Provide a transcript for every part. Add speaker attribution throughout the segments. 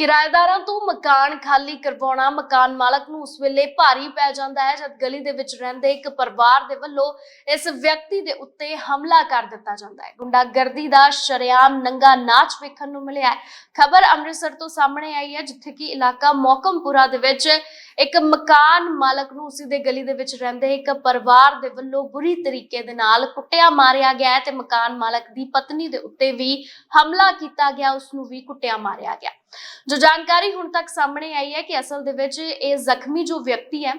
Speaker 1: ਕਿਰਾਏਦਾਰਾਂ ਤੋਂ ਮਕਾਨ ਖਾਲੀ ਕਰਵਾਉਣਾ, ਮਕਾਨ ਮਾਲਕ ਨੂੰ ਉਸ ਵੇਲੇ ਭਾਰੀ ਪੈ ਜਾਂਦਾ ਹੈ ਜਦ ਗਲੀ ਦੇ ਵਿੱਚ ਰਹਿੰਦੇ ਇੱਕ ਪਰਿਵਾਰ ਦੇ ਵੱਲੋਂ ਇਸ ਵਿਅਕਤੀ ਦੇ ਉੱਤੇ ਹਮਲਾ ਕਰ ਦਿੱਤਾ ਜਾਂਦਾ ਹੈ। ਗੁੰਡਾਗਰਦੀ ਦਾ ਸ਼ਰੇਆਮ ਨੰਗਾ ਨਾਚ ਵੇਖਣ ਨੂੰ ਮਿਲਿਆ ਹੈ। ਖਬਰ ਅੰਮ੍ਰਿਤਸਰ ਤੋਂ ਸਾਹਮਣੇ ਆਈ ਹੈ, ਜਿੱਥੇ ਕਿ ਇਲਾਕਾ ਮੌਕਮਪੁਰਾ ਦੇ ਵਿੱਚ ਇੱਕ ਮਕਾਨ ਮਾਲਕ ਨੂੰ ਉਸੇ ਦੇ ਗਲੀ ਦੇ ਵਿੱਚ ਰਹਿੰਦੇ ਇੱਕ ਪਰਿਵਾਰ ਦੇ ਵੱਲੋਂ ਬੁਰੀ ਤਰੀਕੇ ਦੇ ਨਾਲ ਕੁੱਟਿਆ ਮਾਰਿਆ ਗਿਆ ਹੈ ਤੇ ਮਕਾਨ ਮਾਲਕ ਦੀ ਪਤਨੀ ਦੇ ਉੱਤੇ ਵੀ ਹਮਲਾ ਕੀਤਾ ਗਿਆ, ਉਸ ਨੂੰ ਵੀ ਕੁੱਟਿਆ ਮਾਰਿਆ ਗਿਆ। ਜੋ ਜਾਣਕਾਰੀ ਹੁਣ ਤੱਕ ਸਾਹਮਣੇ ਆਈ ਹੈ ਕਿ ਅਸਲ ਦੇ ਵਿੱਚ ਇਹ ਜ਼ਖਮੀ ਜੋ ਵਿਅਕਤੀ ਹੈ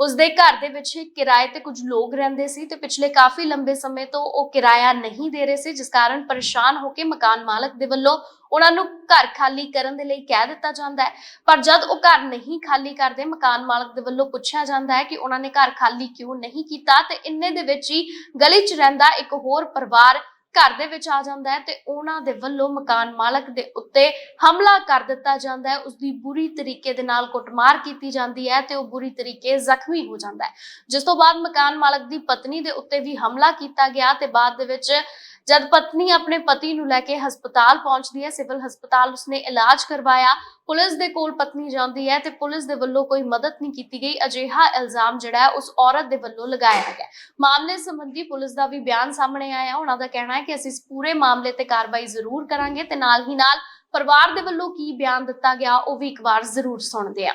Speaker 1: ਉਸ ਦੇ ਘਰ ਦੇ ਵਿੱਚ ਕਿਰਾਏ ਤੇ ਕੁਝ ਲੋਕ ਰਹਿੰਦੇ ਸੀ ਤੇ ਪਿਛਲੇ ਕਾਫੀ ਲੰਬੇ ਸਮੇਂ ਤੋਂ ਉਹ ਕਿਰਾਇਆ ਨਹੀਂ ਦੇ ਰਹੇ ਸੀ, ਜਿਸ ਕਾਰਨ ਪਰੇਸ਼ਾਨ ਹੋ ਕੇ ਮਕਾਨ ਮਾਲਕ ਦੇ ਵੱਲੋਂ ਉਹਨਾਂ ਨੂੰ ਘਰ ਖਾਲੀ ਕਰਨ ਦੇ ਲਈ ਕਹਿ ਦਿੱਤਾ ਜਾਂਦਾ ਹੈ। ਪਰ ਜਦ ਉਹ ਘਰ ਨਹੀਂ ਖਾਲੀ ਕਰਦੇ, ਮਕਾਨ ਮਾਲਕ ਦੇ ਵੱਲੋਂ ਪੁੱਛਿਆ ਜਾਂਦਾ ਹੈ ਕਿ ਉਹਨਾਂ ਨੇ ਘਰ ਖਾਲੀ ਕਿਉਂ ਨਹੀਂ ਕੀਤਾ ਤੇ ਇੰਨੇ ਦੇ ਵਿੱਚ ਹੀ ਗਲੀ 'ਚ ਰਹਿੰਦਾ ਇੱਕ ਹੋਰ ਪਰਿਵਾਰ ਘਰ ਦੇ ਵਿੱਚ ਆ ਜਾਂਦਾ ਹੈ ਤੇ ਉਹਨਾਂ ਦੇ ਵੱਲੋਂ ਮਕਾਨ ਮਾਲਕ ਦੇ ਉੱਤੇ ਹਮਲਾ ਕਰ ਦਿੱਤਾ ਜਾਂਦਾ ਹੈ। ਉਸ ਦੀ ਬੁਰੀ ਤਰੀਕੇ ਦੇ ਨਾਲ ਕੁੱਟਮਾਰ ਕੀਤੀ ਜਾਂਦੀ ਹੈ ਤੇ ਉਹ ਬੁਰੀ ਤਰੀਕੇ ਜ਼ਖਮੀ ਹੋ ਜਾਂਦਾ ਹੈ। ਜਿਸ ਤੋਂ ਬਾਅਦ ਮਕਾਨ ਮਾਲਕ ਦੀ ਪਤਨੀ ਦੇ ਉੱਤੇ ਵੀ ਹਮਲਾ ਕੀਤਾ ਗਿਆ ਤੇ ਬਾਅਦ ਦੇ ਵਿੱਚ ਜਦ ਪਤਨੀ ਆਪਣੇ ਪਤੀ ਨੂੰ ਲੈ ਕੇ ਹਸਪਤਾਲ ਪਹੁੰਚਦੀ ਹੈ, ਸਿਵਲ ਹਸਪਤਾਲ ਉਸਨੇ ਇਲਾਜ ਕਰਵਾਇਆ। ਪੁਲਿਸ ਦੇ ਕੋਲ ਪਤਨੀ ਜਾਂਦੀ ਹੈ ਤੇ ਪੁਲਿਸ ਦੇ ਵੱਲੋਂ ਕੋਈ ਮਦਦ ਨਹੀਂ ਕੀਤੀ ਗਈ। ਅਜਿਹਾ ਇਲਜ਼ਾਮ ਜਿਹੜਾ ਹੈ, ਉਸ ਔਰਤ ਦੇ ਵੱਲੋਂ ਲਗਾਇਆ ਗਿਆ ਮਾਮਲੇ ਸੰਬੰਧੀ ਪੁਲਿਸ ਦਾ ਵੀ ਬਿਆਨ ਸਾਹਮਣੇ ਆਇਆ ਉਹਨਾਂ ਦਾ ਕਹਿਣਾ ਹੈ ਕਿ ਅਸੀਂ ਇਸ ਪੂਰੇ ਮਾਮਲੇ ਤੇ ਕਾਰਵਾਈ ਜ਼ਰੂਰ ਕਰਾਂਗੇ ਤੇ ਨਾਲ ਹੀ ਨਾਲ ਪਰਿਵਾਰ ਦੇ ਵੱਲੋਂ ਕੀ ਬਿਆਨ ਦਿੱਤਾ ਗਿਆ, ਉਹ ਵੀ ਇੱਕ ਵਾਰ ਜ਼ਰੂਰ ਸੁਣਦੇ ਹਾਂ।